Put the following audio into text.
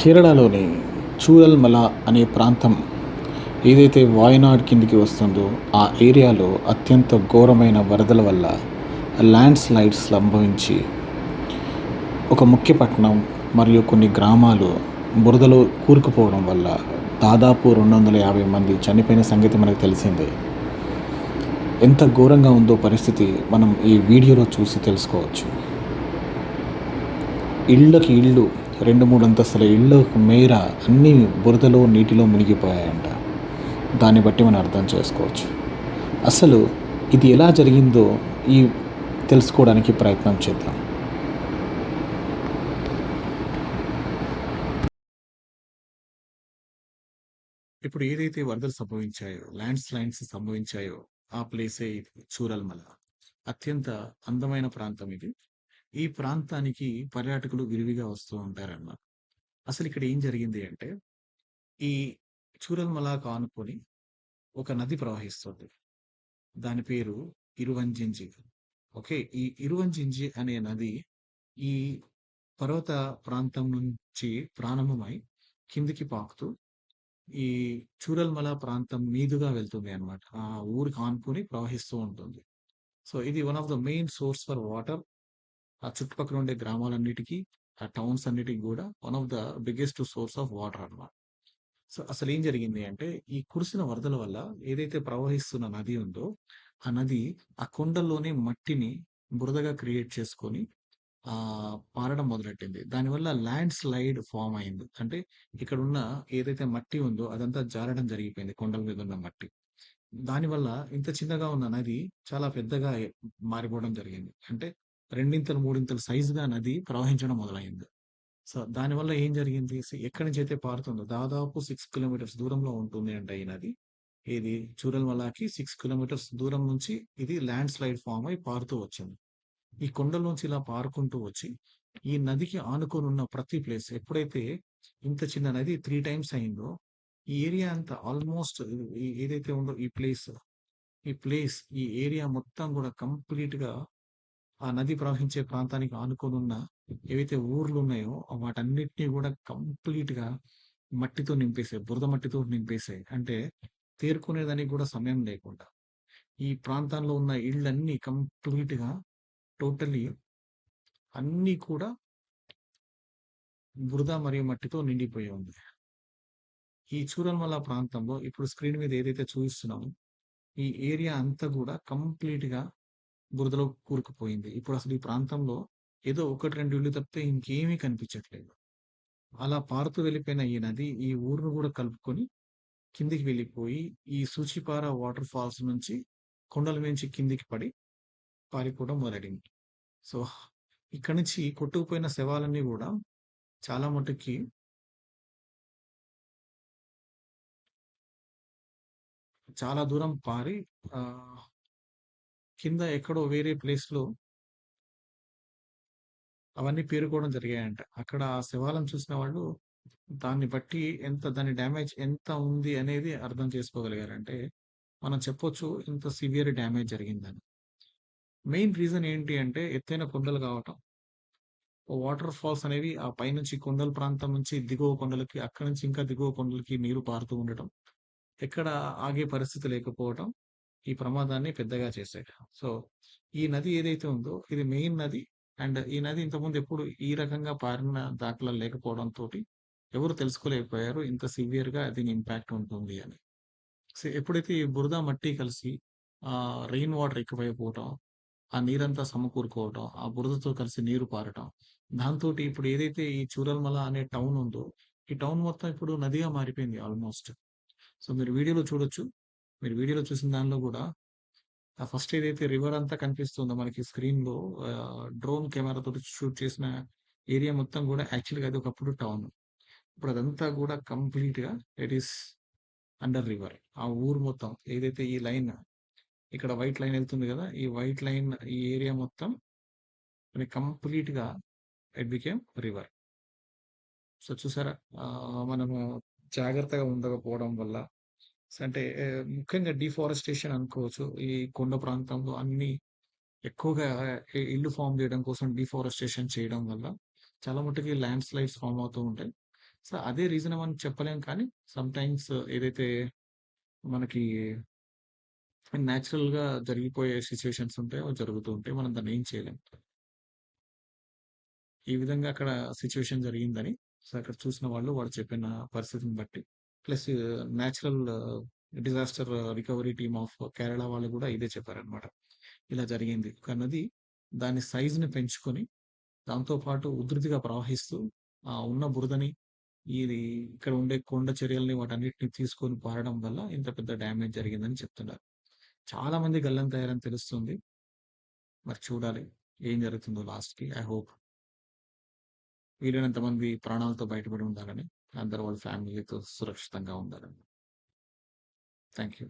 కేరళలోని చూరల్మల అనే ప్రాంతం ఏదైతే వాయనాడ్ కిందికి వస్తుందో ఆ ఏరియాలో అత్యంత ఘోరమైన వరదల వల్ల ల్యాండ్ స్లైడ్స్ సంభవించి ఒక ముఖ్య పట్టణం మరియు కొన్ని గ్రామాలు బురదలో కూరుకుపోవడం వల్ల దాదాపు రెండు వందల యాభై మంది చనిపోయిన సంగతి మనకు తెలిసిందే. ఎంత ఘోరంగా ఉందో పరిస్థితి మనం ఈ వీడియోలో చూసి తెలుసుకోవచ్చు. ఇళ్ళకి ఇళ్ళు రెండు మూడు అంతస్తుల ఇళ్ళకు మేర అన్నీ బురదలో నీటిలో మునిగిపోయాయంట. దాన్ని బట్టి మనం అర్థం చేసుకోవచ్చు. అసలు ఇది ఎలా జరిగిందో ఈ తెలుసుకోవడానికి ప్రయత్నం చేద్దాం. ఇప్పుడు ఏదైతే వరదలు సంభవించాయో ల్యాండ్ స్లైడ్స్ సంభవించాయో ఆ ప్లేసే ఇది చూరల్మల. అత్యంత అందమైన ప్రాంతం ఇది. ఈ ప్రాంతానికి పర్యాటకులు విరివిగా వస్తూ ఉంటారన్నమాట. అసలు ఇక్కడ ఏం జరిగింది అంటే ఈ చూరల్మల కానుకొని ఒక నది ప్రవహిస్తుంది. దాని పేరు ఇరువంజింజి. ఓకే ఈ ఇరువంజింజి అనే నది ఈ పర్వత ప్రాంతం నుంచి ప్రారంభమై కిందికి పాకుతూ ఈ చూరల్మల ప్రాంతం మీదుగా వెళ్తుంది అన్నమాట. ఆ ఊరికి ఆనుకొని ప్రవహిస్తూ ఉంటుంది. సో ఇది one of the main source for water ఆ చుట్టుపక్కల ఉండే గ్రామాలన్నిటికీ ఆ టౌన్స్ అన్నిటికి కూడా one of the biggest source of water అన్నమాట. సో అసలు ఏం జరిగింది అంటే ఈ కురిసిన వరదల వల్ల ఏదైతే ప్రవహిస్తున్న నది ఉందో ఆ నది ఆ కొండల్లోనే మట్టిని బురదగా క్రియేట్ చేసుకొని ఆ పారడం మొదలెట్టింది. దానివల్ల ల్యాండ్ స్లైడ్ ఫామ్ అయింది. అంటే ఇక్కడ ఉన్న ఏదైతే మట్టి ఉందో అదంతా జారడం జరిగిపోయింది కొండల మీద ఉన్న మట్టి. దానివల్ల ఇంత చిన్నగా ఉన్న నది చాలా పెద్దగా మారిపోవడం జరిగింది. అంటే రెండింతలు మూడింతలు సైజుగా నది ప్రవహించడం మొదలైంది. సో దానివల్ల ఏం జరిగింది? ఎక్కడి నుంచి అయితే పారుతుందో దాదాపు సిక్స్ కిలోమీటర్స్ దూరంలో ఉంటుంది అంట ఈ నది. ఇది చూరల్మలాకి సిక్స్ కిలోమీటర్స్ దూరం నుంచి ఇది ల్యాండ్ స్లైడ్ ఫామ్ అయి పారుతూ వచ్చింది. ఈ కొండలోంచి ఇలా పారుకుంటూ వచ్చి ఈ నదికి ఆనుకొని ఉన్న ప్రతి ప్లేస్ ఎప్పుడైతే ఇంత చిన్న నది త్రీ టైమ్స్ అయిందో ఈ ఏరియా అంతా ఆల్మోస్ట్ ఏదైతే ఉందో ఈ ప్లేస్ ఈ ప్లేస్ ఈ ఏరియా మొత్తం కూడా కంప్లీట్గా ఆ నది ప్రవహించే ప్రాంతానికి ఆనుకొని ఉన్న ఏవైతే ఊర్లు ఉన్నాయో వాటన్నిటిని కూడా కంప్లీట్గా మట్టితో నింపేసే బురద మట్టితో నింపేసే అంటే తేరుకునేదానికి కూడా సమయం లేకుండా ఈ ప్రాంతంలో ఉన్న ఇళ్ళన్నీ కంప్లీట్గా టోటలీ అన్నీ కూడా బురద మరియు మట్టితో నిండిపోయి ఉంది. ఈ చూరల్మల ప్రాంతంలో ఇప్పుడు స్క్రీన్ మీద ఏదైతే చూపిస్తున్నామో ఈ ఏరియా అంతా కూడా కంప్లీట్గా బురదలో కూరుకుపోయింది. ఇప్పుడు అసలు ఈ ప్రాంతంలో ఏదో ఒకటి రెండు ఇల్లు తప్పితే ఇంకేమీ కనిపించట్లేదు. అలా పారుతూ వెళ్ళిపోయిన ఈ నది ఈ ఊరును కూడా కలుపుకొని కిందికి వెళ్ళిపోయి ఈ సూచిపార వాటర్ ఫాల్స్ నుంచి కొండల నుంచి కిందికి పడి పారిపోవడం మొదలైంది. సో ఇక్కడ నుంచి కొట్టుకుపోయిన శవాలన్నీ కూడా చాలా మటుకి చాలా దూరం పారి ఆ కింద ఎక్కడో వేరే ప్లేస్లో అవన్నీ పేరుకోవడం జరిగాయంట. అక్కడ ఆ శవాలను చూసిన వాళ్ళు దాన్ని బట్టి ఎంత దాని డ్యామేజ్ ఎంత ఉంది అనేది అర్థం చేసుకోగలిగారంటే మనం చెప్పొచ్చు ఇంత సివియర్ డ్యామేజ్ జరిగిందని. మెయిన్ రీజన్ ఏంటి అంటే ఎత్తైన కొండలు కావటం. వాటర్ ఫాల్స్ అనేవి ఆ పైనుంచి కొండల ప్రాంతం నుంచి దిగువ కొండలకి అక్కడి నుంచి ఇంకా దిగువ కొండలకి నీరు పారుతూ ఉండటం ఎక్కడ ఆగే పరిస్థితి లేకపోవటం ఈ ప్రమాదాన్ని పెద్దగా చేశాయి సో ఈ నది ఏదైతే ఉందో ఇది మెయిన్ నది. అండ్ ఈ నది ఇంతకుముందు ఎప్పుడు ఈ రకంగా పారిన దాఖలా లేకపోవడంతో ఎవరు తెలుసుకోలేకపోయారు. ఇంత సివియర్గా దీని ఇంపాక్ట్ ఉంటుంది అని. సో ఎప్పుడైతే ఈ బురద మట్టి కలిసి ఆ రెయిన్ వాటర్ ఎక్కువైపోవటం ఆ నీరంతా సమకూరుకోవటం ఆ బురదతో కలిసి నీరు పారటం దాంతో ఇప్పుడు ఏదైతే ఈ చూరల్మల అనే టౌన్ ఉందో ఈ టౌన్ మొత్తం ఇప్పుడు నదిగా మారిపోయింది ఆల్మోస్ట్. సో మీరు వీడియోలో చూడొచ్చు. మీరు వీడియోలో చూసిన దానిలో కూడా ఆ ఫస్ట్ ఏదైతే రివర్ అంతా కనిపిస్తుందో మనకి స్క్రీన్లో డ్రోన్ కెమెరా తోటి షూట్ చేసిన ఏరియా మొత్తం కూడా యాక్చువల్గా అది ఒకప్పుడు టౌన్. ఇప్పుడు అదంతా కూడా కంప్లీట్గా ఇట్ ఈస్ అండర్ రివర్. ఆ ఊరు మొత్తం ఏదైతే ఈ లైన్ ఇక్కడ వైట్ లైన్ వెళ్తుంది కదా ఈ వైట్ లైన్ ఈ ఏరియా మొత్తం కంప్లీట్గా ఇట్ బికేమ్ రివర్. సో చూసారా మనము జాగ్రత్తగా ఉండకపోవడం వల్ల అంటే ముఖ్యంగా డిఫారెస్టేషన్ అనుకోవచ్చు ఈ కొండ ప్రాంతంలో అన్ని ఎక్కువగా ఇల్లు ఫామ్ చేయడం కోసం డిఫారెస్టేషన్ చేయడం వల్ల చాలా మటుకి ల్యాండ్ స్లైడ్స్ ఫామ్ అవుతూ ఉంటాయి సో, అదే రీజన్ అని చెప్పలేం కానీ సమ్‌టైమ్స్ ఏదైతే మనకి నేచురల్‌గా జరిగిపోయే సిచ్యువేషన్స్ ఉంటాయో అవి జరుగుతూ ఉంటాయి. మనం దాన్ని ఏం చేయలేం. ఈ విధంగా అక్కడ సిచ్యువేషన్ జరిగిందని సో, అక్కడ చూసిన వాళ్ళు, వాడు చెప్పిన పరిస్థితిని బట్టి plus natural disaster recovery team of Kerala వాళ్ళు కూడా ఇదే చెప్పారనమాట. ఇలా జరిగింది. ఒక నది దాని సైజుని పెంచుకొని దాంతో పాటు ఉధృతిగా ప్రవహిస్తూ ఆ ఉన్న బురదని ఇది ఇక్కడ ఉండే కొండ చర్యల్ని వాటన్నిటిని తీసుకొని పారడం వల్ల ఇంత పెద్ద డ్యామేజ్ జరిగిందని చెప్తున్నారు. చాలా మంది గల్లంతయ్యారని తెలుస్తుంది. మరి చూడాలి ఏం జరుగుతుందో లాస్ట్‌కి. ఐ హోప్ వీలైనంత మంది ప్రాణాలతో బయటపడి ఉండాలని, అందరూ వాళ్ళ ఫ్యామిలీతో సురక్షితంగా ఉండాలండి థ్యాంక్ యూ.